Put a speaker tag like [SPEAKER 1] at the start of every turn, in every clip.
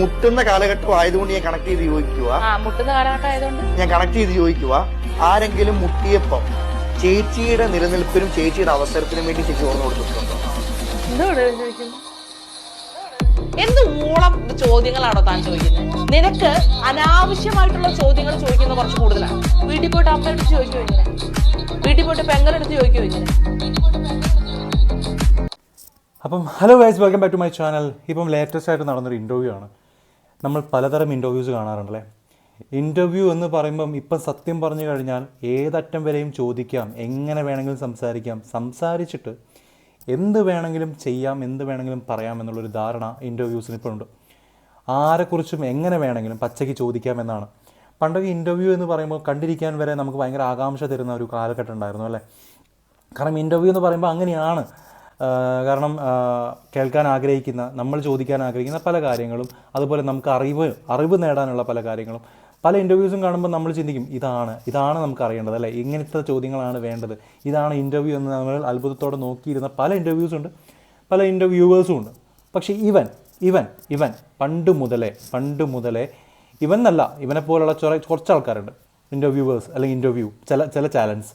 [SPEAKER 1] മുട്ടുന്ന കാലഘട്ടം ആയതുകൊണ്ട് ഞാൻ കണക്ട് ചെയ്ത് ചോദിക്കുക
[SPEAKER 2] ആ മുട്ടുന്ന കാലഘട്ടം ആയതുകൊണ്ട്?
[SPEAKER 1] ഞാൻ കണക്ട് ചെയ്ത് ചോദിക്കുക ആരെങ്കിലും മുട്ടിയപ്പം ചേച്ചിയുടെ നിലനിൽപ്പിനും ചേച്ചിയുടെ അവസരത്തിനും വേണ്ടി ചേച്ചി ഓർമ്മ കൊടുത്തിട്ടുണ്ടോ?
[SPEAKER 2] എന്ത് ഊളം ചോദ്യങ്ങളാണോ താൻ ചോദിക്കുന്നത്? നിനക്ക് അനാവശ്യമായിട്ടുള്ള ചോദ്യങ്ങൾ ചോദിക്കുന്നത് കുറച്ച് കൂടുതലാണ്. വീട്ടിൽ പോയിട്ട് അമ്മയെടുത്ത് ചോദിക്കുമോ ഇങ്ങനെ. വീട്ടിൽ പോയിട്ട് പെങ്ങളെടുത്ത് ചോദിക്കുമോ ഇങ്ങനെ.
[SPEAKER 3] അപ്പം hello guys welcome back to my channel ഇപ്പം ലേറ്റസ്റ്റ് ആയിട്ട് നടന്നൊരു ഇന്റർവ്യൂ ആണ്. നമ്മൾ പലതരം ഇന്റർവ്യൂസ് കാണാറുണ്ടല്ലേ? ഇന്റർവ്യൂ എന്ന് പറയുമ്പം ഇപ്പം സത്യം പറഞ്ഞു കഴിഞ്ഞാൽ ഏതറ്റം വരെയും ചോദിക്കാം എങ്ങനെ വേണമെങ്കിലും സംസാരിക്കാം സംസാരിച്ചിട്ട് എന്ത് വേണമെങ്കിലും ചെയ്യാം എന്ത് വേണമെങ്കിലും പറയാം എന്നുള്ളൊരു ധാരണ ഇന്റർവ്യൂസിന് ഇപ്പോൾ ഉണ്ട് ആരെക്കുറിച്ചും എങ്ങനെ വേണമെങ്കിലും പച്ചയ്ക്ക് ചോദിക്കാം എന്നാണ്. പണ്ടൊക്കെ ഇന്റർവ്യൂ എന്ന് പറയുമ്പോൾ കണ്ടിരിക്കാൻ വരെ നമുക്ക് ഭയങ്കര ആകാംക്ഷ തരുന്ന ഒരു കാലഘട്ടം ഉണ്ടായിരുന്നു അല്ലേ? കാരണം ഇന്റർവ്യൂ എന്ന് പറയുമ്പോൾ അങ്ങനെയാണ് കാരണം കേൾക്കാൻ ആഗ്രഹിക്കുന്ന നമ്മൾ ചോദിക്കാൻ ആഗ്രഹിക്കുന്ന പല കാര്യങ്ങളും അതുപോലെ നമുക്ക് അറിവ് അറിവ് നേടാനുള്ള പല കാര്യങ്ങളും പല ഇന്റർവ്യൂസും കാണുമ്പോൾ നമ്മൾ ചിന്തിക്കും ഇതാണ് ഇതാണ് നമുക്ക് അറിയേണ്ടത് അല്ലേ? ഇങ്ങനത്തെ ചോദ്യങ്ങളാണ് വേണ്ടത്. ഇതാണ് ഇന്റർവ്യൂ എന്ന് നമ്മൾ അത്ഭുതത്തോടെ നോക്കിയിരുന്ന പല ഇന്റർവ്യൂസും ഉണ്ട് പല ഇന്റർവ്യൂവേഴ്സും ഉണ്ട്. പക്ഷേ ഇവൻ ഇവൻ ഇവൻ പണ്ട് മുതലേ പണ്ട് മുതലേ ഇവൻ എന്നല്ല ഇവനെ പോലുള്ള കുറച്ച് ആൾക്കാരുണ്ട്. ഇന്റർവ്യൂവേഴ്സ് അല്ലെങ്കിൽ ഇന്റർവ്യൂ ചില ചില ചാലൻസ്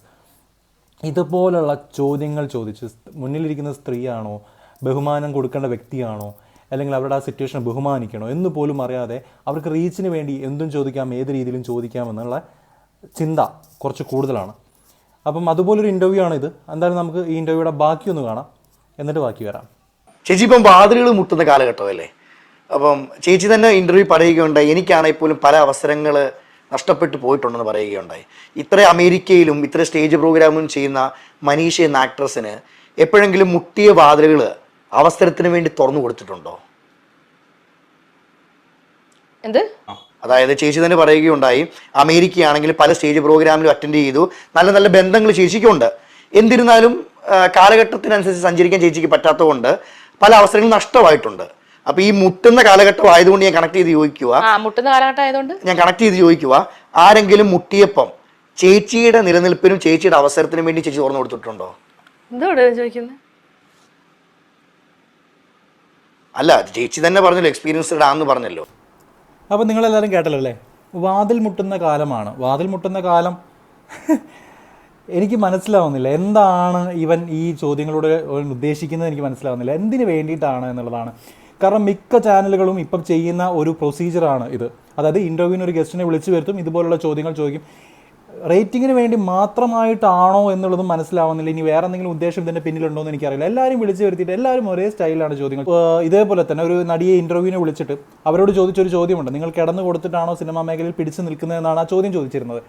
[SPEAKER 3] ഇതുപോലുള്ള ചോദ്യങ്ങൾ ചോദിച്ച് മുന്നിലിരിക്കുന്ന സ്ത്രീയാണോ ബഹുമാനം കൊടുക്കേണ്ട വ്യക്തിയാണോ അല്ലെങ്കിൽ അവരുടെ ആ സിറ്റുവേഷൻ ബഹുമാനിക്കണോ എന്ന് പോലും അറിയാതെ അവർക്ക് റീച്ചിന് വേണ്ടി എന്തും ചോദിക്കാം ഏത് രീതിയിലും ചോദിക്കാം എന്നുള്ള ചിന്ത കുറച്ച് കൂടുതലാണ്. അപ്പം അതുപോലൊരു ഇന്റർവ്യൂ ആണ് ഇത്. എന്തായാലും നമുക്ക് ഈ ഇന്റർവ്യൂയുടെ ബാക്കി ഒന്ന് കാണാം. എന്നിട്ട് ബാക്കി വരാം.
[SPEAKER 1] ചേച്ചി ഇപ്പം വാതിലുകൾ മുട്ടുന്ന കാലഘട്ടമല്ലേ? അപ്പം ചേച്ചി തന്നെ ഇന്റർവ്യൂ പറയുകയുണ്ടായി എനിക്കാണെങ്കിൽ പോലും പല അവസരങ്ങൾ നഷ്ടപ്പെട്ടു പോയിട്ടുണ്ടെന്ന് പറയുകയുണ്ടായി. ഇത്ര അമേരിക്കയിലും ഇത്ര സ്റ്റേജ് പ്രോഗ്രാമും ചെയ്യുന്ന മനീഷ എന്ന ആക്ട്രസിന് എപ്പോഴെങ്കിലും മുട്ടിയ വാതിലുകൾ അവസരത്തിന് വേണ്ടി തുറന്നു കൊടുത്തിട്ടുണ്ടോ?
[SPEAKER 2] എന്ത്?
[SPEAKER 1] അതായത് ചേച്ചി തന്നെ പറയുകയുണ്ടായി അമേരിക്കയാണെങ്കിൽ പല സ്റ്റേജ് പ്രോഗ്രാമിലും അറ്റൻഡ് ചെയ്തു നല്ല നല്ല ബന്ധങ്ങൾ ചേച്ചിക്കുണ്ട്. എന്നിരുന്നാലും കാലഘട്ടത്തിനനുസരിച്ച് സഞ്ചരിക്കാൻ ചേച്ചിക്ക് പറ്റാത്തതുകൊണ്ട് പല അവസരങ്ങളും നഷ്ടമായിട്ടുണ്ട്. അപ്പൊ ഈ മുട്ടുന്ന കാലഘട്ടം ആയതുകൊണ്ട് ഞാൻ കണക്ട് ചെയ്ത് ചോദിക്കുക
[SPEAKER 2] ആ മുട്ടുന്ന കാലഘട്ടം ആയതുകൊണ്ട്?
[SPEAKER 1] ഞാൻ കണക്ട് ചെയ്ത് ചോദിക്കുക ആരെങ്കിലും മുട്ടിയപ്പം ചേച്ചിയുടെ നിലനിൽപ്പിനും ചേച്ചിയുടെ അവസരത്തിനും വേണ്ടി ചേച്ചി തുറന്നു കൊടുത്തിട്ടുണ്ടോ? അല്ല ചേച്ചി തന്നെ പറഞ്ഞല്ലോ എക്സ്പീരിയൻസ്ഡ് ആണെന്ന് പറഞ്ഞല്ലോ.
[SPEAKER 3] അപ്പോൾ നിങ്ങളെല്ലാവരും കേട്ടല്ലോ അല്ലേ? വാതിൽ മുട്ടുന്ന കാലമാണ്. വാതിൽ മുട്ടുന്ന കാലം എനിക്ക് മനസ്സിലാവുന്നില്ല. എന്താണ് ഇവൻ ഈ ചോദ്യങ്ങളോട് ഉദ്ദേശിക്കുന്നത് എനിക്ക് മനസ്സിലാവുന്നില്ല. എന്തിനു വേണ്ടിയിട്ടാണ് എന്നുള്ളതാണ്. കാരണം മിക്ക ചാനലുകളും ഇപ്പം ചെയ്യുന്ന ഒരു പ്രൊസീജിയറാണ് ഇത്. അതായത് ഇന്റർവ്യൂവിന് ഒരു ഗസ്റ്റിനെ വിളിച്ചു വരുത്തും ഇതുപോലുള്ള ചോദ്യങ്ങൾ ചോദിക്കും. റേറ്റിങ്ങിന് വേണ്ടി മാത്രമായിട്ടാണോ എന്നുള്ളതും മനസ്സിലാവുന്നില്ല. ഇനി വേറെ എന്തെങ്കിലും ഉദ്ദേശം ഇതിന്റെ പിന്നിലുണ്ടോ എന്ന് എനിക്കറിയില്ല. എല്ലാവരും വിളിച്ചു വരുത്തിയിട്ട് എല്ലാവരും ഒരേ സ്റ്റൈലാണ് ചോദ്യങ്ങൾ. ഇതേപോലെ തന്നെ ഒരു നടിയെ ഇന്റർവ്യൂവിനെ വിളിച്ചിട്ട് അവരോട് ചോദിച്ചൊരു ചോദ്യമുണ്ട്. നിങ്ങൾ കിടന്നു കൊടുത്തിട്ടാണോ സിനിമാ മേഖലയിൽ പിടിച്ചു നിൽക്കുന്നതെന്നാണ് ആ ചോദ്യം ചോദിച്ചിരുന്നത്.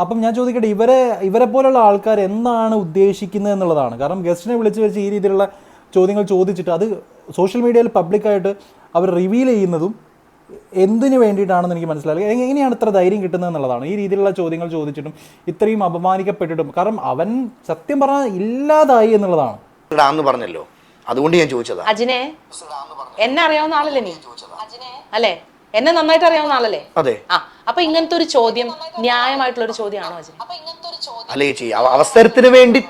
[SPEAKER 3] അപ്പം ഞാൻ ചോദിക്കട്ടെ ഇവരെ ഇവരെ പോലുള്ള ആൾക്കാർ എന്താണ് ഉദ്ദേശിക്കുന്നത് എന്നുള്ളതാണ്. കാരണം ഗസ്റ്റിനെ വിളിച്ചു വെച്ച് ഈ രീതിയിലുള്ള ചോദ്യങ്ങൾ ചോദിച്ചിട്ട് അത് സോഷ്യൽ മീഡിയയിൽ പബ്ലിക്കായിട്ട് അവർ റിവീൽ ചെയ്യുന്നതും എന്തിനു വേണ്ടിയിട്ടാണെന്ന് എനിക്ക് മനസ്സിലായി എങ്ങനെയാണ് ഇത്ര ധൈര്യം കിട്ടുന്നത് എന്നുള്ളതാണ്. ഈ രീതിയിലുള്ള ചോദ്യങ്ങൾ ചോദിച്ചിട്ടും ഇത്രയും അപമാനിക്കപ്പെട്ടിട്ടും കാരണം അവൻ സത്യം പറഞ്ഞാൽ ഇല്ലാതായി എന്നുള്ളതാണ്.
[SPEAKER 1] പറഞ്ഞല്ലോ. അതുകൊണ്ട് ഞാൻ ചോദിച്ചതാ.
[SPEAKER 2] അജിനെ എന്നെ അറിയാവുന്ന ആളല്ലേ നീ? അല്ലേ? എന്നെ നന്നായിട്ട് അറിയാവുന്ന ആളല്ലേ?
[SPEAKER 1] അതെ.
[SPEAKER 2] ആ അപ്പൊ ഇങ്ങനത്തെ ഒരു ചോദ്യം ന്യായമായിട്ടുള്ള ഒരു ചോദ്യമാണോ
[SPEAKER 1] അല്ല അവ- അവസരത്തിന് വേണ്ടി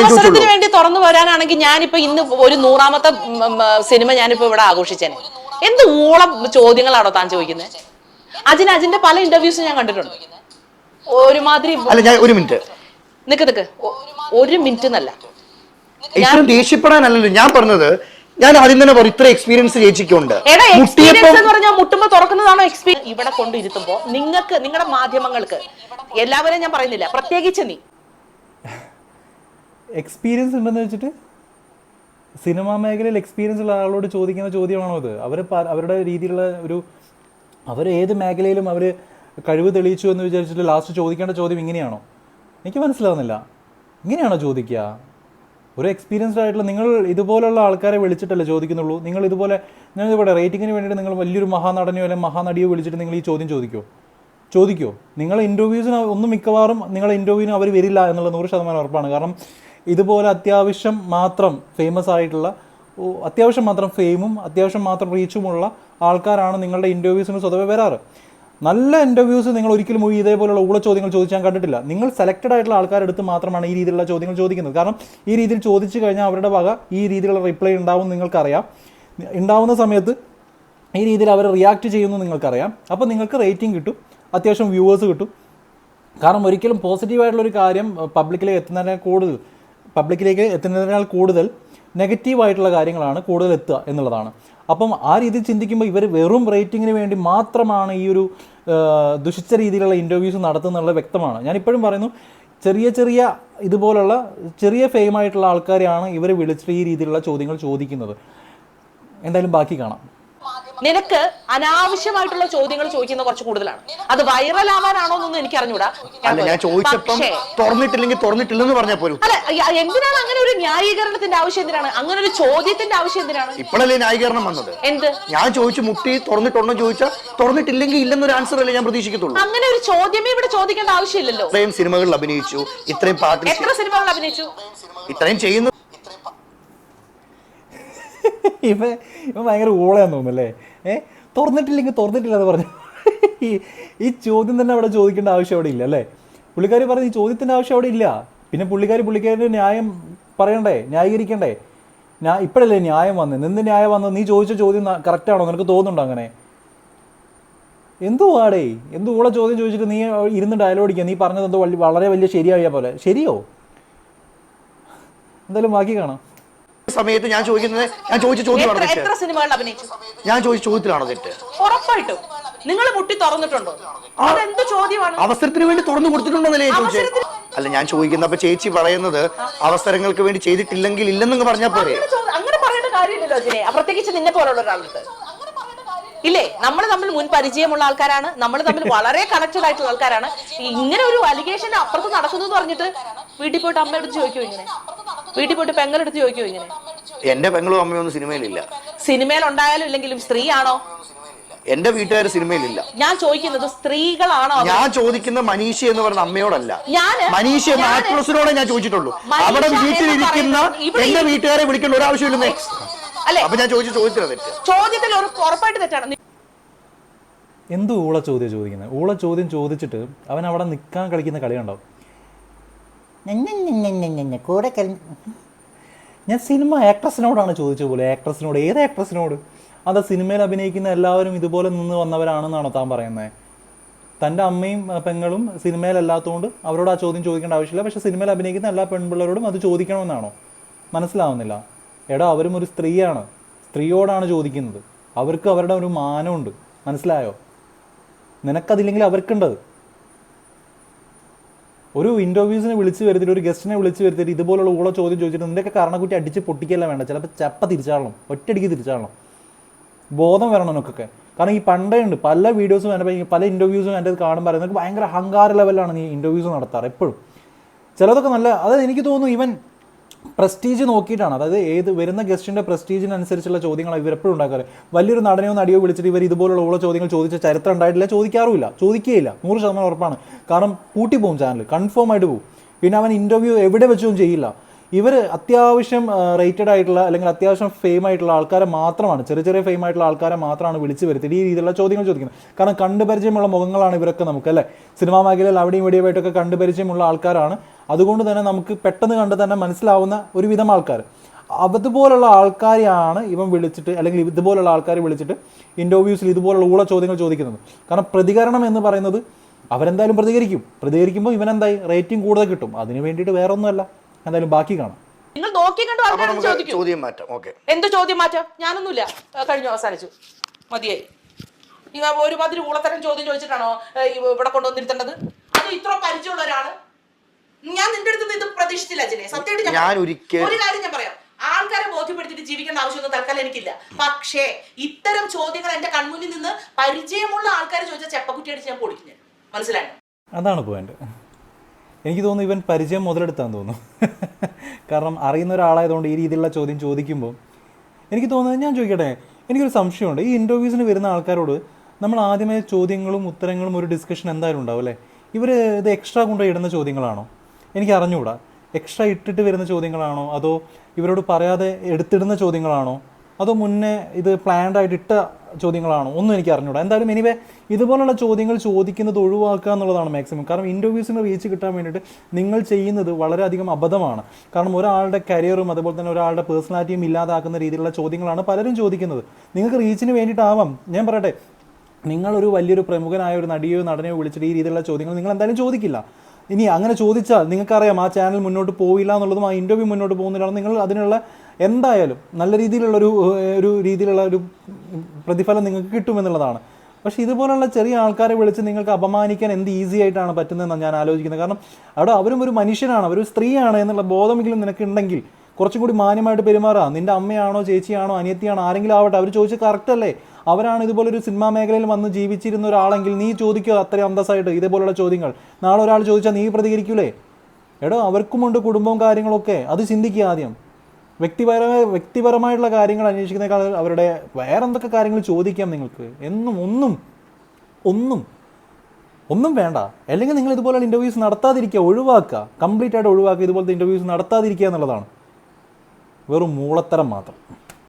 [SPEAKER 2] അവസരത്തിന് വേണ്ടി തുറന്നു വരാനാണെങ്കിൽ ഞാനിപ്പോ ഇന്ന് ഒരു നൂറാമത്തെ സിനിമ ഞാനിപ്പോ ഇവിടെ ആഘോഷിച്ചേനെ. എന്ത് ഊളം ചോദ്യങ്ങളാണോ താൻ ചോദിക്കുന്നത് അജിന് അജിന്റെ പല ഇന്റർവ്യൂസും ഞാൻ കണ്ടിട്ടുണ്ട്. ഒരുമാതിരി
[SPEAKER 1] അല്ല ഞാൻ ഒരു മിനിറ്റ്
[SPEAKER 2] നിക്ക് നിക്ക്. ഒരു മിനിറ്റ് എന്നല്ല.
[SPEAKER 1] ഞാൻ ദേഷ്യപ്പെടാനല്ലല്ലോ. ഞാൻ പറഞ്ഞത് ഞാൻ ആദ്യം തന്നെ പറയും ഇത്ര എക്സ്പീരിയൻസ് ചേച്ചിക്കുണ്ട്
[SPEAKER 2] മുട്ടുമ്പോ തുറക്കുന്നതാണോ എക്സ്പീരിയൻസ് ഇവിടെ കൊണ്ടിരുത്തുമ്പോ നിങ്ങൾക്ക് നിങ്ങളുടെ മാധ്യമങ്ങൾക്ക് എല്ലാവരെയും ഞാൻ പറയുന്നില്ല പ്രത്യേകിച്ച് നീ.
[SPEAKER 3] എക്സ്പീരിയൻസ് ഉണ്ടെന്ന് വെച്ചിട്ട് സിനിമാ മേഖലയിൽ എക്സ്പീരിയൻസ് ഉള്ള ആളോട് ചോദിക്കുന്ന ചോദ്യമാണോ അത്? അവർ അവരുടെ രീതിയിലുള്ള ഒരു അവർ ഏത് മേഖലയിലും അവർ കഴിവ് തെളിയിച്ചു എന്ന് വിചാരിച്ചിട്ട് ലാസ്റ്റ് ചോദിക്കേണ്ട ചോദ്യം ഇങ്ങനെയാണോ? എനിക്ക് മനസ്സിലാവുന്നില്ല. ഇങ്ങനെയാണോ ചോദിക്കുക? ഒരു എക്സ്പീരിയൻസ്ഡ് ആയിട്ടുള്ള നിങ്ങൾ ഇതുപോലുള്ള ആൾക്കാരെ വിളിച്ചിട്ടല്ലേ ചോദിക്കുന്നുള്ളൂ. നിങ്ങൾ ഇതുപോലെ ഞാൻ ഇവിടെ റേറ്റിങ്ങിന് വേണ്ടിയിട്ട് നിങ്ങൾ വലിയൊരു മഹാനടനെയോ അല്ലെങ്കിൽ മഹാനടിയോ വിളിച്ചിട്ട് നിങ്ങൾ ഈ ചോദ്യം ചോദിക്കുമോ ചോദിക്കോ. നിങ്ങൾ ഇന്റർവ്യൂസിന് ഒന്നും മിക്കവാറും നിങ്ങളെ ഇന്റർവ്യൂവിന് അവർ വരില്ല എന്നുള്ള നൂറ് ശതമാനം ഉറപ്പാണ്. കാരണം ഇതുപോലെ അത്യാവശ്യം മാത്രം ഫേമസ് ആയിട്ടുള്ള അത്യാവശ്യം മാത്രം ഫെയിമും അത്യാവശ്യം മാത്രം റീച്ചുമുള്ള ആൾക്കാരാണ് നിങ്ങളുടെ ഇന്റർവ്യൂസിന് സ്വതവേ വരാറ്. നല്ല ഇന്റർവ്യൂസ് നിങ്ങൾ ഒരിക്കലും ഈ ഇതേപോലുള്ള ഊള ചോദ്യങ്ങൾ ചോദിച്ചാൽ കണ്ടിട്ടില്ല. നിങ്ങൾ സെലക്റ്റഡ് ആയിട്ടുള്ള ആൾക്കാരെടുത്ത് മാത്രമാണ് ഈ രീതിയിലുള്ള ചോദ്യങ്ങൾ ചോദിക്കുന്നത്. കാരണം ഈ രീതിയിൽ ചോദിച്ചു കഴിഞ്ഞാൽ അവരുടെ വക ഈ രീതിയിലുള്ള റിപ്ലൈ ഉണ്ടാവും നിങ്ങൾക്കറിയാം. ഉണ്ടാവുന്ന സമയത്ത് ഈ രീതിയിൽ അവർ റിയാക്ട് ചെയ്യുമെന്ന് നിങ്ങൾക്കറിയാം. അപ്പോൾ നിങ്ങൾക്ക് റേറ്റിംഗ് കിട്ടും. അത്യാവശ്യം വ്യൂവേഴ്സ് കിട്ടും. കാരണം ഒരിക്കലും പോസിറ്റീവായിട്ടുള്ളൊരു കാര്യം പബ്ലിക്കിലേക്ക് എത്തുന്നതിനേക്കാൾ കൂടുതൽ പബ്ലിക്കിലേക്ക് എത്തുന്നതിനേക്കാൾ കൂടുതൽ നെഗറ്റീവായിട്ടുള്ള കാര്യങ്ങളാണ് കൂടുതൽ എത്തുക എന്നുള്ളതാണ്. അപ്പം ആ രീതിയിൽ ചിന്തിക്കുമ്പോൾ ഇവർ വെറും റേറ്റിങ്ങിന് വേണ്ടി മാത്രമാണ് ഈ ഒരു ദുഷിച്ച രീതിയിലുള്ള ഇന്റർവ്യൂസ് നടത്തുന്നുള്ളത് വ്യക്തമാണ്. ഞാനിപ്പോഴും പറയുന്നു ചെറിയ ചെറിയ ഇതുപോലുള്ള ചെറിയ ഫെയിമായിട്ടുള്ള ആൾക്കാരെയാണ് ഇവർ വിളിച്ചിട്ട് ഈ രീതിയിലുള്ള ചോദ്യങ്ങൾ ചോദിക്കുന്നത്. എന്തായാലും ബാക്കി കാണാം.
[SPEAKER 2] നിനക്ക് അനാവശ്യമായിട്ടുള്ള ചോദ്യങ്ങൾ ചോദിക്കുന്ന കുറച്ച് കൂടുതലാണ്. അത് വൈറൽ ആവാനാണോ എന്നൊന്നും എനിക്ക് അറിഞ്ഞൂടാ
[SPEAKER 1] അല്ല ഞാൻ ചോദിച്ചപ്പം
[SPEAKER 2] പക്ഷേ
[SPEAKER 1] തുറന്നിട്ടില്ലെങ്കിൽ തുറന്നിട്ടില്ലെന്ന് പറഞ്ഞാൽ പോലും
[SPEAKER 2] അല്ല എന്തിനാണ് അങ്ങനെ ഒരു ന്യായീകരണത്തിന്റെ ആവശ്യം എന്തിനാണ്? അങ്ങനെ ഒരു ചോദ്യത്തിന്റെ ആവശ്യം എന്തിനാണ്?
[SPEAKER 1] ഇപ്പോഴല്ലേ ന്യായീകരണം വന്നത്?
[SPEAKER 2] എന്ത്?
[SPEAKER 1] ഞാൻ ചോദിച്ചു മുട്ടി തുറന്നിട്ടുണ്ടോ ചോദിച്ചാൽ തുറന്നിട്ടില്ലെങ്കിൽ ഇല്ലെന്നൊരു ആൻസർ അല്ലേ ഞാൻ പ്രതീക്ഷിക്കത്തുള്ളൂ.
[SPEAKER 2] അങ്ങനെ ഒരു ചോദ്യമേ ഇവിടെ ചോദിക്കേണ്ട ആവശ്യമില്ലല്ലോ.
[SPEAKER 1] ഇത്രയും സിനിമകളിൽ അഭിനയിച്ചു ഇത്രയും പാട്ട്
[SPEAKER 2] എത്ര സിനിമകൾ അഭിനയിച്ചു?
[SPEAKER 1] ഇത്രയും ചെയ്യുന്നു
[SPEAKER 3] ഇവ ഇവ ഭയങ്കര ഊളയാന്ന് തോന്നുന്നല്ലേ ഏ? തുറന്നിട്ടില്ലെങ്കിൽ തുറന്നിട്ടില്ല എന്ന് പറഞ്ഞു. ഈ ഈ ചോദ്യം തന്നെ അവിടെ ചോദിക്കേണ്ട ആവശ്യം അവിടെ ഇല്ല അല്ലേ? പുള്ളിക്കാരി പറഞ്ഞു ഈ ചോദ്യത്തിന്റെ ആവശ്യം അവിടെ ഇല്ല. പിന്നെ പുള്ളിക്കാരി പുള്ളിക്കാരുടെ ന്യായം പറയണ്ടേ? ന്യായീകരിക്കണ്ടേ? ഞാൻ ഇപ്പോഴല്ലേ ന്യായം വന്നത് നിന്ന് ന്യായം വന്നത് നീ ചോദിച്ച ചോദ്യം കറക്റ്റാണോ നിനക്ക് തോന്നുന്നുണ്ടോ അങ്ങനെ? എന്തോ ആടേ എന്തോ ഉള്ള ചോദ്യം ചോദിച്ചിട്ട് നീ ഇരുന്ന് ഡയലോഗിക്കുക നീ പറഞ്ഞത് എന്തോ വളരെ വലിയ ശരിയായ പോലെ. ശരിയോ? എന്തായാലും ബാക്കി കാണാം.
[SPEAKER 1] സമയത്ത് ഞാൻ ചോദിക്കുന്നത് ഞാൻ ചോദിച്ച ചോദ്യമാണ്
[SPEAKER 2] എത്ര
[SPEAKER 1] തെറ്റ്?
[SPEAKER 2] സിനിമകളിൽ അഭിനയിച്ചു?
[SPEAKER 1] ഞാൻ ചോദിച്ച ചോദ്യത്തിലാണോ തെറ്റ്?
[SPEAKER 2] ഉറപ്പായിട്ടും. നിങ്ങൾ മുട്ടി തുറന്നിട്ടുണ്ടോ? അതെന്ത് ചോദ്യമാണ്?
[SPEAKER 1] അവസരത്തിന് വേണ്ടി തുറന്നു കൊടുത്തിട്ടുണ്ടോന്നല്ലേ ഞാൻ ചോദിച്ചത്? അല്ല ഞാൻ ചോദിക്കുന്നത് അപ്പൊ ചേച്ചി പറയുന്നത് അവസരങ്ങൾക്ക് വേണ്ടി ചെയ്തിട്ടില്ലെങ്കിൽ ഇല്ലെന്നങ്ങ് പറഞ്ഞാൽ പോരെ?
[SPEAKER 2] അങ്ങനെ ചോ- അങ്ങനെ പറയേണ്ട കാര്യമില്ലല്ലോ അജിനെ. പ്രത്യേകിച്ച് നിന്നെ പോലുള്ള ഒരാളുണ്ട്. ഇല്ലേ? നമ്മൾ തമ്മിൽ മുൻ പരിചയമുള്ള ആൾക്കാരാണ്. നമ്മൾ തമ്മിൽ വളരെ കണക്റ്റഡ് ആയിട്ടുള്ള ആൾക്കാരാണ്. ഇങ്ങനെ ഒരു അലിഗേഷൻ അപ്പുറത്ത് നടക്കുന്നു എന്ന് പറഞ്ഞിട്ട് വീട്ടിൽ പോയിട്ട് അമ്മയോട് ചോദിക്കും ഇങ്ങനെ? വീട്ടിൽ പോയിട്ട് പെങ്ങളെടുത്ത് ചോദിക്കോ ഇങ്ങനെ?
[SPEAKER 1] എന്റെ പെങ്ങളും അമ്മയും ഒന്നും സിനിമയിലില്ല.
[SPEAKER 2] സിനിമയിൽ ഉണ്ടായാലും ഇല്ലെങ്കിലും സ്ത്രീയാണോ?
[SPEAKER 1] എന്റെ വീട്ടുകാർ സിനിമയിലില്ല.
[SPEAKER 2] ഞാൻ ചോദിക്കുന്നത് സ്ത്രീകളാണോ?
[SPEAKER 1] ഞാൻ ചോദിക്കുന്ന മനീഷ എന്ന് പറഞ്ഞ അമ്മയോടല്ല. മനീഷ എന്ന ആക്ട്രസിനോടെ ഞാൻ ചോദിച്ചിട്ടുള്ളൂ. അവിടെ വീട്ടിലിരിക്കുന്ന എന്റെ വീട്ടുകാരെ വിളിക്കേണ്ട ഒരാവശ്യമില്ലെന്നേ
[SPEAKER 2] അല്ലെ?
[SPEAKER 1] അപ്പൊ ഞാൻ ചോദിച്ചു ചോദ്യത്തിലാണ് തെറ്റ്.
[SPEAKER 2] ചോദ്യത്തിൽ ഒരു ഉറപ്പായിട്ട് തെറ്റാണ്.
[SPEAKER 3] എന്തു ഊള ചോദ്യം ചോദിക്കുന്നത്? ഊള ചോദ്യം ചോദിച്ചിട്ട് അവൻ അവിടെ നിൽക്കാൻ കളിക്കുന്ന കളി ഉണ്ടാവും കൂടെ ഞാൻ സിനിമ ആക്ട്രസിനോടാണ് ചോദിച്ചത് പോലെ ആക്ട്രസിനോട് ഏത് ആക്ട്രസിനോട് അത് സിനിമയിൽ അഭിനയിക്കുന്ന എല്ലാവരും ഇതുപോലെ നിന്ന് വന്നവരാണെന്നാണോ താൻ പറയുന്നത് തന്റെ അമ്മയും പെങ്ങളും സിനിമയിലല്ലാത്തതുകൊണ്ട് അവരോട് ആ ചോദ്യം ചോദിക്കേണ്ട ആവശ്യമില്ല. പക്ഷേ സിനിമയിൽ അഭിനയിക്കുന്ന എല്ലാ പെൺപിള്ളേരോടും അത് ചോദിക്കണമെന്നാണോ? മനസ്സിലാവുന്നില്ല. എടാ അവരും ഒരു സ്ത്രീയാണ്. സ്ത്രീയോടാണ് ചോദിക്കുന്നത്. അവർക്ക് അവരുടെ ഒരു മാനമുണ്ട്. മനസ്സിലായോ? നിനക്കതില്ലെങ്കിൽ അവർക്കുണ്ടത്. ഒരു ഇന്റർവ്യൂസിനെ വിളിച്ച് വരുത്തിയിട്ട് ഒരു ഗസ്റ്റിനെ വിളിച്ച് വരുത്തിയിട്ട് ഇതുപോലുള്ള ഊള ചോദ്യം ചോദിച്ചിട്ട് നിന്റെയൊക്കെ കരണക്കുറ്റി അടിച്ച് പൊട്ടിക്കല്ല വേണ്ട ചിലപ്പോൾ ചപ്പ തിരിച്ചാളണം ഒറ്റയടിക്ക് തിരിച്ചാളണം. ബോധം വരണം നിനക്കൊക്കെ. കാരണം ഈ പണ്ടേ ഉണ്ട് പല വീഡിയോസും എന്റെ പല ഇന്റർവ്യൂസും എന്റെ കാണുമ്പോൾ പറയുന്നത് ഭയങ്കര അഹങ്കാര ലെവലാണ് നീ ഇന്റർവ്യൂസ് നടത്താറ് എപ്പോഴും. ചിലതൊക്കെ നല്ല അതായത് എനിക്ക് തോന്നുന്നു ഇവൻ പ്രസ്റ്റീജ് നോക്കിയിട്ടാണ്. അതായത് ഏത് വരുന്ന ഗസ്റ്റിന്റെ പ്രസ്റ്റീജിനനുസരിച്ചുള്ള ചോദ്യങ്ങൾ ഇവരെപ്പോഴും ഉണ്ടാക്കാറ്. വലിയൊരു നടനെയോ നടിയോ വിളിച്ചിട്ട് ഇവർ ഇതുപോലുള്ള ഉള്ള ചോദ്യങ്ങൾ ചോദിച്ച ചരിത്രം ഉണ്ടായിട്ടില്ല ചോദിക്കാറുമില്ല. ചോദിക്കുകയില്ല നൂറ് ശതമാനം ഉറപ്പാണ്. കാരണം പൂട്ടിപ്പോവും ചാനൽ കൺഫേം ആയിട്ട് പോകും പിന്നെ അവൻ ഇന്റർവ്യൂ എവിടെ വെച്ചും ചെയ്യില്ല. ഇവർ അത്യാവശ്യം റേറ്റഡ് ആയിട്ടുള്ള അല്ലെങ്കിൽ അത്യാവശ്യം ഫെയിം ആയിട്ടുള്ള ആൾക്കാരെ മാത്രമാണ് ചെറിയ ചെറിയ ഫെയിം ആയിട്ടുള്ള ആൾക്കാരെ മാത്രമാണ് വിളിച്ചു വരുത്തിയിട്ട് ഈ രീതിയിലുള്ള ചോദ്യങ്ങൾ ചോദിക്കുന്നത്. കാരണം കണ്ടുപരിചയമുള്ള മുഖങ്ങളാണ് ഇവരൊക്കെ നമുക്ക് അല്ലേ? സിനിമാ മേഖലയിൽ അവിടെയും ഇവിടെയുമായിട്ടൊക്കെ കണ്ടുപരിചയമുള്ള ആൾക്കാരാണ്. അതുകൊണ്ട് തന്നെ നമുക്ക് പെട്ടെന്ന് കണ്ട് തന്നെ മനസ്സിലാവുന്ന ഒരുവിധം ആൾക്കാർ. അതുപോലുള്ള ആൾക്കാരെയാണ് ഇവൻ വിളിച്ചിട്ട് അല്ലെങ്കിൽ ഇതുപോലുള്ള ആൾക്കാരെ വിളിച്ചിട്ട് ഇന്റർവ്യൂസിൽ ഇതുപോലുള്ള ഊള ചോദ്യങ്ങൾ ചോദിക്കുന്നത്. കാരണം പ്രതികരണം എന്ന് പറയുന്നത് അവരെന്തായാലും പ്രതികരിക്കും. പ്രതികരിക്കുമ്പോൾ ഇവനെന്തായി? റേറ്റിംഗ് കൂടുതൽ കിട്ടും. അതിന് വേണ്ടിയിട്ട് വേറെ ഒന്നുമല്ല എന്തായാലും ബാക്കി കാണാം.
[SPEAKER 2] നിങ്ങൾ നോക്കി കണ്ടു
[SPEAKER 1] അപ്പൊ
[SPEAKER 2] ചോദിക്കും.
[SPEAKER 1] ചോദ്യം മാറ്റം. ഓക്കെ.
[SPEAKER 2] എന്ത് ചോദ്യം മാറ്റം? ഞാനൊന്നുമില്ല. കഴിഞ്ഞു അവസാനിച്ചു. മതിയായി. നിങ്ങൾ ഒരുമാതിരി ഊളത്തരം ചോദ്യം ചോദിച്ചിട്ടാണോ ഇവിടെ കൊണ്ടുവന്നിരുത്തേണ്ടത്? അത് ഇത്ര പരിചയമുള്ള ഒരാൾ? ഞാൻ നിന്റെ അടുത്ത് നിന്ന് ഇത് പ്രതീക്ഷിച്ചില്ല അജിനെ. സത്യമായിട്ട് ഞാൻ
[SPEAKER 1] ഞാൻ
[SPEAKER 2] ഒരു കാര്യം ഞാൻ പറയാം. ആൾക്കാരെ ബോധ്യപ്പെടുത്തിയിട്ട് ജീവിക്കേണ്ട ആവശ്യമൊന്നും തൽക്കാലം എനിക്കില്ല. പക്ഷേ ഇത്തരം ചോദ്യങ്ങൾ എന്റെ കൺമുന്നിൽ നിന്ന് പരിചയമുള്ള ആൾക്കാർ ചോദിച്ചാൽ ചെപ്പക്കുറ്റി അടിച്ച് ഞാൻ പൊളിക്കും ഞാൻ. മനസ്സിലായോ?
[SPEAKER 3] അതാണ് പോയിന്റ് എനിക്ക് തോന്നുന്നു ഇവൻ പരിചയം മുതലെടുത്താന്ന് തോന്നുന്നു. കാരണം അറിയുന്ന ഒരാളായതുകൊണ്ട് ഈ രീതിയിലുള്ള ചോദ്യം ചോദിക്കുമ്പോൾ എനിക്ക് തോന്നുന്നത് ഞാൻ ചോദിക്കട്ടെ എനിക്കൊരു സംശയമുണ്ട്. ഈ ഇന്റർവ്യൂസിന് വരുന്ന ആൾക്കാരോട് നമ്മൾ ആദ്യമേ ചോദ്യങ്ങളും ഉത്തരങ്ങളും ഒരു ഡിസ്കഷൻ എന്തായാലും ഉണ്ടാവും അല്ലേ? ഇവർ ഇത് എക്സ്ട്രാ കൊണ്ടുപോയി ഇടുന്ന ചോദ്യങ്ങളാണോ? എനിക്ക് അറിഞ്ഞുകൂടാ എക്സ്ട്രാ ഇട്ടിട്ട് വരുന്ന ചോദ്യങ്ങളാണോ? അതോ ഇവരോട് പറയാതെ എടുത്തിടുന്ന ചോദ്യങ്ങളാണോ? അതോ മുന്നേ ഇത് പ്ലാൻഡ് ആയിട്ട് ഇട്ട ചോദ്യങ്ങളാണോ? ഒന്നും എനിക്ക് അറിഞ്ഞൂടാ. എന്തായാലും എനിവേ ഇതുപോലുള്ള ചോദ്യങ്ങൾ ചോദിക്കുന്നത് ഒഴിവാക്കുക എന്നുള്ളതാണ് മാക്സിമം കാരണം ഇന്റർവ്യൂസിന് റീച്ച് കിട്ടാൻ വേണ്ടിയിട്ട് നിങ്ങൾ ചെയ്യുന്നത് വളരെയധികം അബദ്ധമാണ്. കാരണം ഒരാളുടെ കരിയറും അതുപോലെ തന്നെ ഒരാളുടെ പേഴ്സണാലിറ്റിയും ഇല്ലാതാക്കുന്ന രീതിയിലുള്ള ചോദ്യങ്ങളാണ് പലരും ചോദിക്കുന്നത്. നിങ്ങൾക്ക് റീച്ചിന് വേണ്ടിയിട്ടാവാം. ഞാൻ പറയട്ടെ നിങ്ങളൊരു വലിയൊരു പ്രമുഖനായ ഒരു നടിയോ നടനെയോ വിളിച്ചിട്ട് ഈ രീതിയിലുള്ള ചോദ്യങ്ങൾ നിങ്ങൾ എന്തായാലും ചോദിക്കില്ല. ഇനി അങ്ങനെ ചോദിച്ചാൽ നിങ്ങൾക്കറിയാം ആ ചാനൽ മുന്നോട്ട് പോയില്ല എന്നുള്ളതും ആ ഇന്റർവ്യൂ മുന്നോട്ട് പോകുന്നില്ല നിങ്ങൾ അതിനുള്ള എന്തായാലും നല്ല രീതിയിലുള്ള ഒരു രീതിയിലുള്ള ഒരു പ്രതിഫലം നിങ്ങൾക്ക് കിട്ടുമെന്നുള്ളതാണ്. പക്ഷെ ഇതുപോലുള്ള ചെറിയ ആൾക്കാരെ വിളിച്ച് നിങ്ങൾക്ക് അപമാനിക്കാൻ എന്ത് ഈസി ആയിട്ടാണ് പറ്റുന്നതെന്നാണ് ഞാൻ ആലോചിക്കുന്നത്. കാരണം അവിടെ അവരും ഒരു മനുഷ്യനാണ് അവരൊരു സ്ത്രീയാണ് എന്നുള്ള ബോധമെങ്കിലും നിനക്ക് ഉണ്ടെങ്കിൽ കുറച്ചും കൂടി മാന്യമായിട്ട് പെരുമാറാം. നിന്റെ അമ്മയാണോ ചേച്ചിയാണോ അനിയത്തിയാണോ ആരെങ്കിലും ആവട്ടെ അവർ ചോദിച്ചത് കറക്റ്റ് അല്ലേ? അവരാണ് ഇതുപോലൊരു സിനിമാ മേഖലയിൽ വന്ന് ജീവിച്ചിരുന്ന ഒരാളെങ്കിൽ നീ ചോദിക്കുക അത്രയും അന്തസ്സായിട്ട് ഇതേപോലുള്ള ചോദ്യങ്ങൾ. നാളെ ഒരാൾ ചോദിച്ചാൽ നീ പ്രതികരിക്കൂലേ? എടോ അവർക്കുമുണ്ട് കുടുംബവും കാര്യങ്ങളൊക്കെ. അത് ചിന്തിക്കുക ആദ്യം. വ്യക്തിപര വ്യക്തിപരമായിട്ടുള്ള കാര്യങ്ങൾ അന്വേഷിക്കുന്നേക്കാൾ അവരുടെ വേറെ എന്തൊക്കെ കാര്യങ്ങൾ ചോദിക്കാം നിങ്ങൾക്ക്? എന്നും ഒന്നും ഒന്നും ഒന്നും വേണ്ട. അല്ലെങ്കിൽ നിങ്ങൾ ഇതുപോലെയുള്ള ഇന്റർവ്യൂസ് നടത്താതിരിക്കുക ഒഴിവാക്കുക. കംപ്ലീറ്റ് ആയിട്ട് ഒഴിവാക്കുക ഇതുപോലത്തെ ഇന്റർവ്യൂസ് നടത്താതിരിക്കുക എന്നുള്ളതാണ്. വെറും മൂളത്തരം മാത്രം.